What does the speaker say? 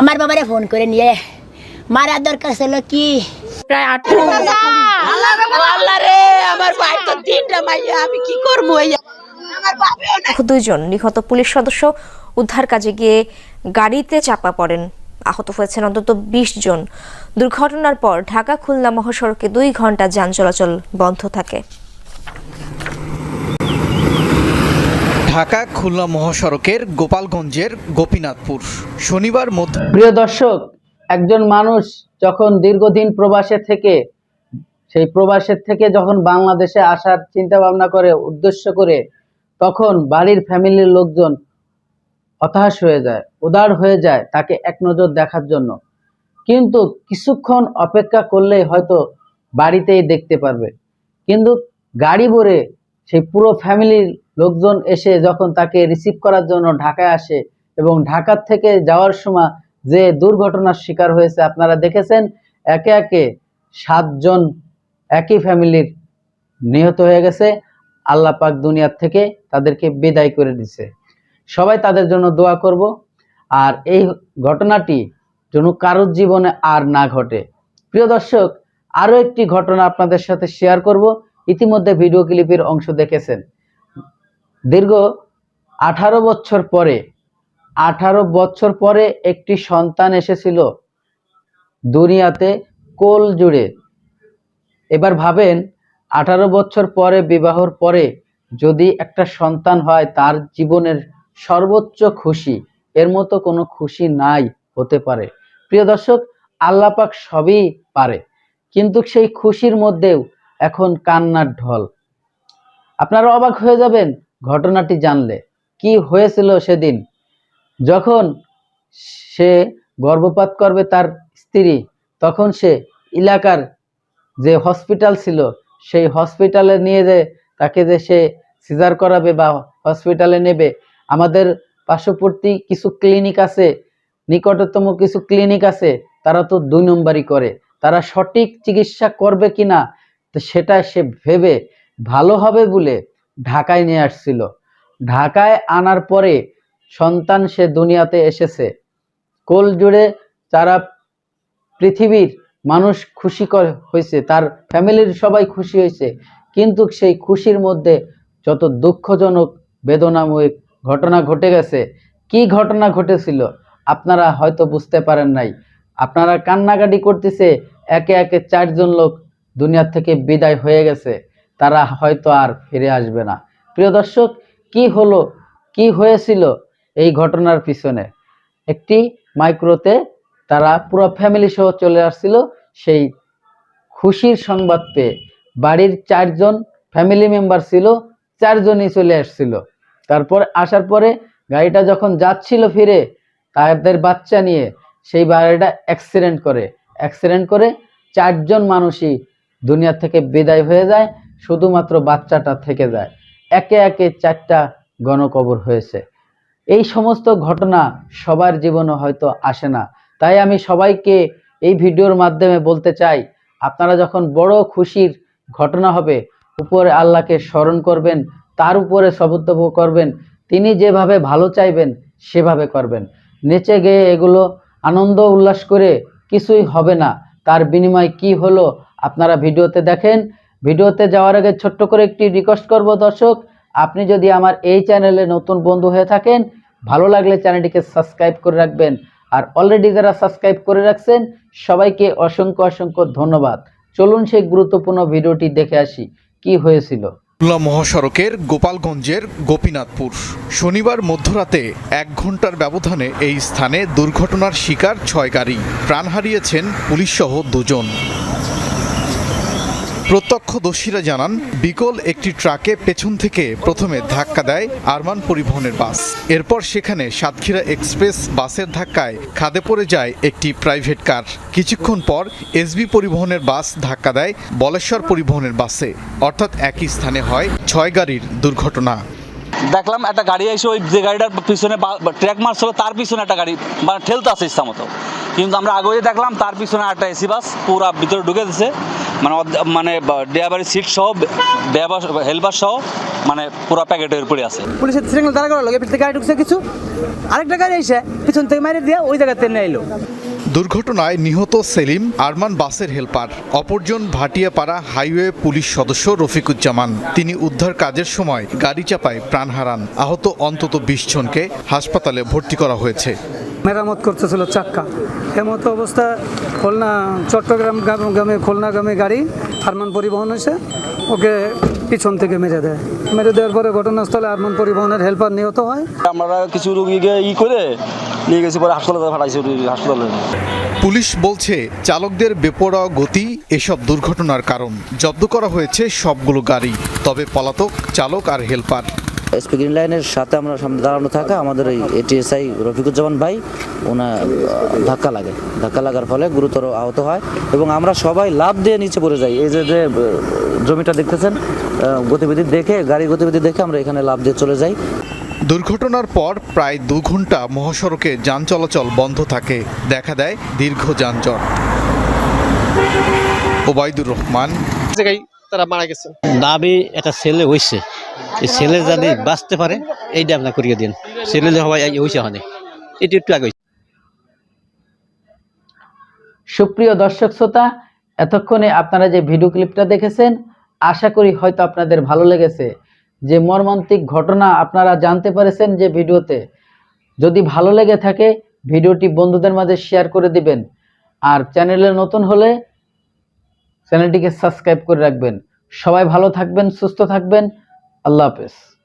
আমার বাবারে ফোন করে নিয়ে মারার দরকার ছিল কি প্রায় আট আল্লাহ রে আমার ভাই তো তিনটা মাইয়া আমি কি করব এই আমার বাবাও দুইজন নিহত পুলিশ সদস্য উদ্ধার কাজে গিয়ে গাড়িতে চাপা পড়েন আহত হয়েছেন অন্তত বিশ জন দুর্ঘটনার পর ঢাকা খুলনা মহাসড়কে দুই ঘণ্টা যান চলাচল বন্ধ থাকে ঢাকা খুলনা মহাসড়কের গোপালগঞ্জের গোপীনাথপুর। শনিবার মধ্য প্রিয় দর্শক, একজন মানুষ যখন দীর্ঘদিন প্রবাসে থেকে, সেই প্রবাসের থেকে যখন বাংলাদেশে আসার চিন্তা ভাবনা করে, উদ্দেশ্য করে, তখন বাড়ির ফ্যামিলির লোকজন হতাশ হয়ে যায়, উদার হয়ে যায় তাকে এক নজর দেখার জন্য। কিন্তু কিছুক্ষণ অপেক্ষা করলেই হয়তো বাড়িতেই দেখতে পারবে। কিন্তু গাড়ি ভরে সেই পুরো ফ্যামিলির লোকজন এসে যখন তাকে রিসিভ করার জন্য ঢাকায় আসে এবং ঢাকার থেকে যাওয়ার সময় যে দুর্ঘটনার শিকার হয়েছে, আপনারা দেখেছেন, একে একে সাতজন একই ফ্যামিলির নিহত হয়ে গেছে। আল্লাহ পাক দুনিয়ার থেকে তাদেরকে বিদায় করে দিছে। সবাই তাদের জন্য দোয়া করব। আর এই ঘটনাটি যেন কারোর জীবনে আর না ঘটে। প্রিয় দর্শক, আরও একটি ঘটনা আপনাদের সাথে শেয়ার করব। ইতিমধ্যে ভিডিও ক্লিপের অংশ দেখেছেন। দীর্ঘ আঠারো বছর পরে, আঠারো বছর পরে একটি সন্তান এসেছিল দুনিয়াতে কোল জুড়ে। এবার ভাবেন, আঠারো বছর পরে, বিবাহর পরে যদি একটা সন্তান হয়, তার জীবনের সর্বোচ্চ খুশি, এর মতো কোনো খুশি নাই হতে পারে। প্রিয় দর্শক, আল্লাপাক সবই পারে। কিন্তু সেই খুশির মধ্যেও এখন কান্নার ঢল। আপনারা অবাক হয়ে যাবেন ঘটনাটি জানলে। কি হয়েছিল সেদিন? যখন সে গর্ভপাত করবে তার স্ত্রী, তখন সে এলাকার যে হসপিটাল ছিল, সেই হসপিটালে নিয়ে যে তাকে যে সে সিজার করাবে বা হসপিটালে নেবে, আমাদের পার্শ্ববর্তী কিছু ক্লিনিক আছে, নিকটতম কিছু ক্লিনিক আছে, তারা তো দুই নম্বরই করে। তারা সঠিক চিকিৎসা করবে কিনা তো সেটা সে ভেবে ভালো হবে বলে ঢাকায় নিয়ে আসছিল। ঢাকায় আনার পরে সন্তান সে দুনিয়াতে এসেছে। কোল জুড়ে যারা পৃথিবীর মানুষ খুশি হয়েছে, তার ফ্যামিলির সবাই খুশি হয়েছে। কিন্তু সেই খুশির মধ্যে যত দুঃখজনক বেদনাময় ঘটনা ঘটে গেছে, কি ঘটনা ঘটেছিল আপনারা হয়তো বুঝতে পারেন নাই। আপনারা কান্নাকাটি করতেছে একে একে চারজন লোক দুনিয়ার থেকে বিদায় হয়ে গেছে, তারা হয়তো আর ফিরে আসবে না। প্রিয় দর্শক, কি হলো, কি হয়েছিল এই ঘটনার পিছনে? একটি মাইক্রোতে তারা পুরো ফ্যামিলি সহ চলে আসছিল, সেই খুশির সংবাদ পেয়ে। বাড়ির চারজন ফ্যামিলি মেম্বার ছিল, চারজনই চলে আসছিল। তারপর আসার পরে গাড়িটা যখন যাচ্ছিল ফিরে, তাদের বাচ্চা নিয়ে, সেই গাড়িটা অ্যাক্সিডেন্ট করে। অ্যাক্সিডেন্ট করে চারজন মানুষই দুনিয়া থেকে বিদায় হয়ে যায়, শুধুমাত্র বাচ্চাটা থেকে যায়। একে একে চারটা গণকবর হয়েছে। এই সমস্ত ঘটনা সবার জীবনে হয়তো আসে না। তাই আমি সবাইকে এই ভিডিওর মাধ্যমে বলতে চাই, আপনারা যখন বড় খুশির ঘটনা হবে, উপরে আল্লাহকে স্মরণ করবেন, তার উপরে সবুদ্ধ করবেন, তিনি যেভাবে ভালো চাইবেন, সেভাবে করবেন। নেচে গিয়ে এগুলো আনন্দ উল্লাস করে কিছুই হবে না। তার বিনিময় কি হলো আপনারা ভিডিওতে দেখেন। ভিডিওতে যাওয়ার আগে ছোট্ট করে একটি রিকোয়েস্ট করব দর্শক, আপনি যদি আমার এই চ্যানেলে নতুন বন্ধু হয়ে থাকেন, ভালো লাগলে চ্যানেলটিকে সাবস্ক্রাইব করে রাখবেন। আর অলরেডি যারা সাবস্ক্রাইব করে রাখছেন, সবাইকে অসংখ্য অসংখ্য ধন্যবাদ। চলুন সেই গুরুত্বপূর্ণ ভিডিওটি দেখে আসি, কি হয়েছিল। খুলনা মহাসড়কের গোপালগঞ্জের গোপীনাথপুর। শনিবার মধ্যরাতে এক ঘণ্টার ব্যবধানে এই স্থানে দুর্ঘটনার শিকার ছয় গাড়ি। প্রাণ হারিয়েছেন পুলিশসহ দুজন। প্রত্যক্ষদর্শীরা জানান, বিকল একটি ট্রাকে পেছন থেকে প্রথমে ধাক্কা দেয় আরমান পরিবহনের বাস। এরপর সেখানে সাতক্ষীরা এক্সপ্রেস বাসের ধাক্কায় খাদে পড়ে যায় একটি প্রাইভেট কার। কিছুক্ষণ পর এসবি পরিবহনের বাস ধাক্কা দেয় বলেশ্বর পরিবহনের বাসে। অর্থাৎ একই স্থানে হয় ছয় গাড়ির দুর্ঘটনা। দেখলাম একটা গাড়ি এসে ওই যে গাড়িটার পিছনে ট্র্যাক মারছিল তার পিছনে একটা গাড়ি মানে ঠেলতে আসে ইচ্ছা মতো। কিন্তু আমরা আগে দেখলাম তার পিছনে একটা এসি বাস পুরা ভিতরে ঢুকে দিছে। মানে মানে ড্রাইভারের সিট সহ হেলপার সহ মানে পুরো প্যাকেটের উপরে আছে। পুলিশের সিগন্যাল দাঁড়া করা লাগে পিছন গাড়ি ঢুকছে কিছু। আরেকটা গাড়ি এসে পিছন থেকে মারি দিয়ে ওই জায়গাতে নিয়ে এলো। দুর্ঘটনায় নিহত সেলিম আরমান বাসের হেলপার অপরজন ভাটিয়াপাড়া হাইওয়ে পুলিশ সদস্য রফিকুজ্জামান। তিনি উদ্ধার কাজের সময় গাড়ি চাপায় প্রাণ হারান। আহত অন্তত বিশ জনকে হাসপাতালে ভর্তি করা হয়েছে। মেরামত করতেছিল চাক্কা। এমতো অবস্থা খুলনা চট্টগ্রাম গ্রাম- গ্রামে খুলনাগামী গাড়ি আরমান পরিবহন এসে ওকে পিছন থেকে মেরে দেয়। মেরে দেওয়ার পরে ঘটনাস্থলে আরমান পরিবহনের হেল্পার নিহত হয়। আমরা কিছু রুগীকে ই করে নিয়ে গেছি পরে হাসপাতালে পাঠাইছি হাসপাতালে। পুলিশ বলছে চালকদের বেপরোয়া গতি এসব দুর্ঘটনার কারণ। জব্দ করা হয়েছে সবগুলো গাড়ি তবে পলাতক চালক আর হেলপার স্পিকিং লাইনের সাথে আমরা সামনে দাঁড়ানো থাকা আমাদের ওই এটিএসআই রফিকুজ্জামান ভাই ওনা ধাক্কা লাগে। ধাক্কা লাগার ফলে গুরুতর আহত হয় এবং আমরা সবাই লাভ দিয়ে নিচে পড়ে যাই। এই যে যে জমিটা দেখতেছেন গতিবিধি দেখে গাড়ি গতিবিধি দেখে আমরা এখানে লাভ দিয়ে চলে যাই। দুর্ঘটনার পর প্রায় দু ঘণ্টা মহাসড়কে যান চলাচল বন্ধ থাকে। দেখা দেয় দীর্ঘ যানজট। ওবায়দুর রহমান। জায়গায় তারা মারা গেছে। দাবি একটা ছেলে হইছে। এই ছেলে যদি বাঁচতে পারে এইটা আপনার করিয়ে দিন। ছেলে যে হওয়াই হইছে হনে। এটি একটু আগে সুপ্রিয় দর্শক শ্রোতা, এতক্ষণে আপনারা যে ভিডিও ক্লিপটা দেখেছেন, আশা করি হয়তো আপনাদের ভালো লেগেছে। যে মর্মান্তিক ঘটনা আপনারা জানতে পেরেছেন যে ভিডিওতে, যদি ভালো লেগে থাকে, ভিডিওটি বন্ধুদের মাঝে শেয়ার করে দিবেন। আর চ্যানেলে নতুন হলে, চ্যানেলটিকে সাবস্ক্রাইব করে রাখবেন। সবাই ভালো থাকবেন, সুস্থ থাকবেন। আল্লাহ হাফেজ।